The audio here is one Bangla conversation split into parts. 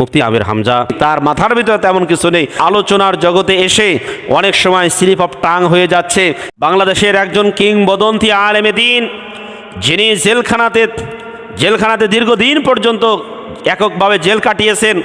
মুফতি আমির হামজা। তার মাথার ভিতরে তেমন কিছু নেই। আলোচনার জগতে এসে অনেক সময় স্লিপ অফ টাং হয়ে যাচ্ছে। বাংলাদেশের একজন কিংবদন্তি আলেমে দিন, যিনি জেলখানাতে জেলখানাতে দীর্ঘদিন পর্যন্ত এককভাবে জেল কাটিয়েছেন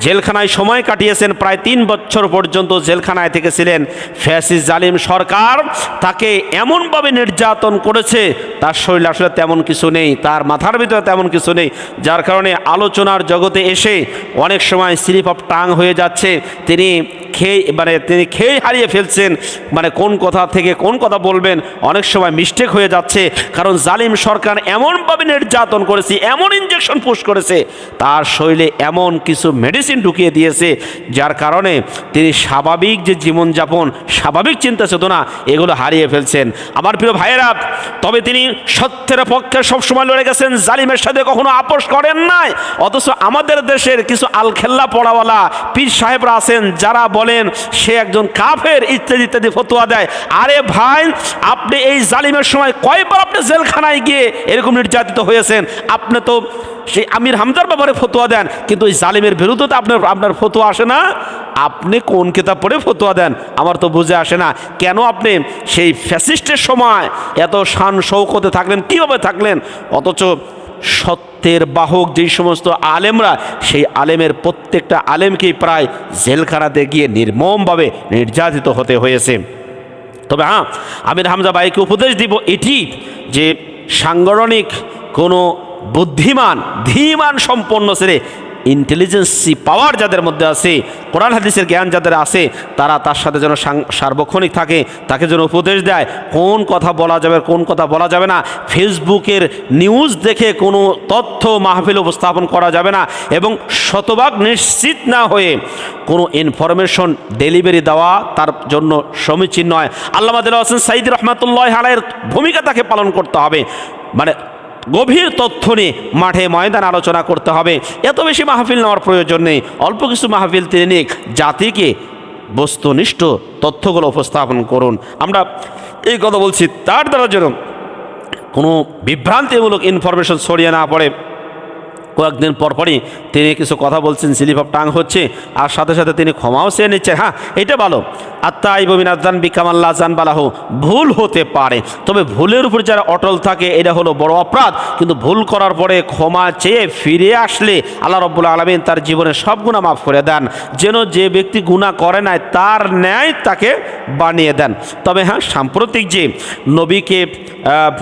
জেলখানায় সময় কাটিয়েছেন প্রায় তিন বছর পর্যন্ত জেলখানায় থেকেছিলেন ফ্যাসিস জালিম সরকার। তাকে এমনভাবে নির্যাতন করেছে, তার শরীর আসলে তেমন কিছু নেই, তার মাথার ভিতরে তেমন কিছু নেই, যার কারণে আলোচনার জগতে এসে অনেক সময় স্লিপ অফ টাং হয়ে যাচ্ছে। তিনি খেয়ে মানে তিনি খেয়ে হারিয়ে ফেলছেন। মানে কোন কথা থেকে কোন কথা বলবেন? অনেক সময় মিস্টেক হয়ে যাচ্ছে। কারণ জালিম সরকার এমনভাবে নির্যাতন করেছে, এমন ইঞ্জেকশন পুশ করেছে, তার শরীরে এমন কিছু মেডিসিন ঢুকিয়ে দিয়েছে, যার কারণে তিনি স্বাভাবিক যে জীবনযাপন, স্বাভাবিক চিন্তা চেতনা এগুলো হারিয়ে ফেলছেন। আমার প্রিয় ভাইয়েরা, তবে তিনি সত্যের পক্ষে সবসময় লড়ে গেছেন, জালিমের সাথে কখনো আপোষ করেন নাই। অথচ আমাদের দেশের কিছু আলখেল্লা পড়াওয়ালা পীর সাহেবরা আছেন, যারা বলেন, সে একজন কাফের, ইত্যাদি ইত্যাদি ফতোয়া দেয়। আরে ভাই, আপনি এই জালিমের সময় কয়বার আপনি জেলখানায় গিয়ে এরকম নির্যাতিত হয়েছেন? আপনি তো সেই আমির হামজার ব্যাপারে ফতোয়া দেন, কিন্তু ওই জালিমের বিরুদ্ধে তো আপনার আপনার ফতোয়া আসে না। আপনি কোন কিতাব পড়ে ফতোয়া দেন? আমার তো বুঝে আসে না। কেন আপনি সেই ফ্যাসিস্টের সময় এত শান শৌকতে থাকলেন? কীভাবে থাকলেন? অথচ সত্যের বাহক যেই সমস্ত আলেমরা, সেই আলেমের প্রত্যেকটা আলেমকেই প্রায় জেলখানাতে গিয়ে নির্মমভাবে নির্যাতিত হতে হয়েছে। তবে হ্যাঁ আমির হামজা ভাইকে উপদেশ দিব এটি যে সাংগঠনিক কোনো বুদ্ধিমান, ধীমান সম্পন্ন ছেড়ে ইন্টেলিজেন্সি পাওয়ার যাদের মধ্যে আছে, কোরআন হাদিসের জ্ঞান যাদের আছে, তারা তার সাথে যেন সার্বক্ষণিক থাকে, তাকে যেন উপদেশ দেয়। কোন কথা বলা যাবে, কোন কথা বলা যাবে না, ফেসবুকের নিউজ দেখে কোনো তথ্য মাহফিল উপস্থাপন করা যাবে না এবং শতভাগ নিশ্চিত না হয়ে কোনো ইনফরমেশন ডেলিভারি দেওয়া তার জন্য সমীচীন নয়। আল্লাহ সাইদ রহমাতুল্লাহ আলাইয়ের ভূমিকা তাকে পালন করতে হবে। মানে গভীর তথ্য নিয়ে মাঠে ময়দান আলোচনা করতে হবে। এত বেশি মাহফিল নেওয়ার প্রয়োজন নেই। অল্প কিছু মাহফিল তিনি নিক। জাতিকে বস্তুনিষ্ঠ তথ্যগুলো উপস্থাপন করুন। আমরা এই কথা বলছি। তার দ্বারা যেন কোনো বিভ্রান্তিমূলক ইনফরমেশন ছড়িয়ে না পড়ে। কয়েকদিন পরপরই তিনি কিছু কথা বলছেন স্লিপ অফ টাং হচ্ছে, আর সাথে সাথে তিনি ক্ষমাও চেয়ে নিচ্ছেন। হ্যাঁ এটা ভালো। আত্মা ইবমিন আজান বিকামাল্লা জান বালাহ। ভুল হতে পারে। তবে ভুলের উপর যারা অটল থাকে, এটা হলো বড় অপরাধ। কিন্তু ভুল করার পরে ক্ষমা চেয়ে ফিরে আসলে আল্লাহ রব্বুল আলমিন তার জীবনে সব গুণা মাফ করে দেন। যেন যে ব্যক্তি গুণা করে নাই, তার ন্যায় তাকে বানিয়ে দেন। তবে হ্যাঁ সাম্প্রতিক যে নবীকে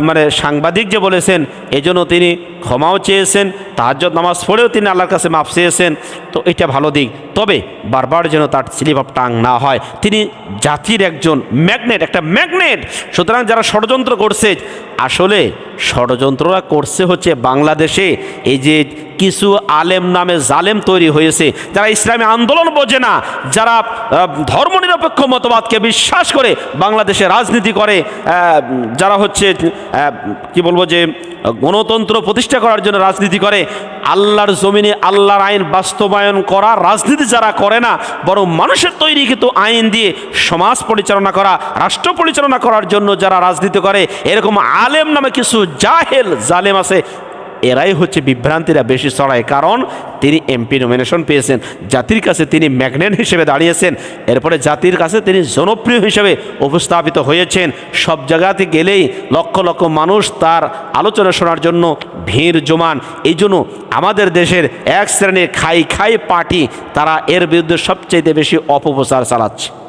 মানে সাংবাদিক যে বলেছেন, এজন্য তিনি ক্ষমাও চেয়েছেন তাহাজ্জত নামাজ পড়েও তিনি আল্লাহর কাছে মাফ চেয়েছেন। তো এটা ভালো দিক। তবে বারবার যেন তার স্লিপ অফ টাং না হয়। তিনি জাতির একজন ম্যাগনেট, একটা ম্যাগনেট। সুতরাং যারা ষড়যন্ত্র করছে, আসলে ষড়যন্ত্ররা করছে হচ্ছে বাংলাদেশে। এই যে কিছু আলেম নামে জালেম তৈরি হয়েছে, যারা ইসলামী আন্দোলন বোঝে না, যারা ধর্মনিরপেক্ষ মতবাদকে বিশ্বাস করে বাংলাদেশে রাজনীতি করে যারা হচ্ছে কি বলব যে, গণতন্ত্র প্রতিষ্ঠা করার জন্য রাজনীতি করে, আল্লাহর জমিনে আল্লাহর আইন বাস্তবায়ন করা রাজনীতি যারা করে না, বরং মানুষের তৈরি কিন্তু আইন দিয়ে সমাজ পরিচালনা করা, রাষ্ট্র পরিচালনা করার জন্য যারা রাজনীতি করে, এরকম আলেম নামে কিছু জাহেল জালেম আছে, এরাই হচ্ছে বিভ্রান্তিরা বেশি ছড়ায়। কারণ তিনি এমপি নমিনেশন পেয়েছেন, জাতির কাছে তিনি ম্যাগনেট হিসেবে দাঁড়িয়েছেন, এরপরে জাতির কাছে তিনি জনপ্রিয় হিসেবে উপস্থাপিত হয়েছেন। সব জায়গাতে গেলেই লক্ষ লক্ষ মানুষ তার আলোচনা শোনার জন্য ভিড় জমান। এই জন্য আমাদের দেশের এক শ্রেণির খাই খাই পার্টি, তারা এর বিরুদ্ধে সবচেয়ে বেশি অপপ্রচার চালাচ্ছে।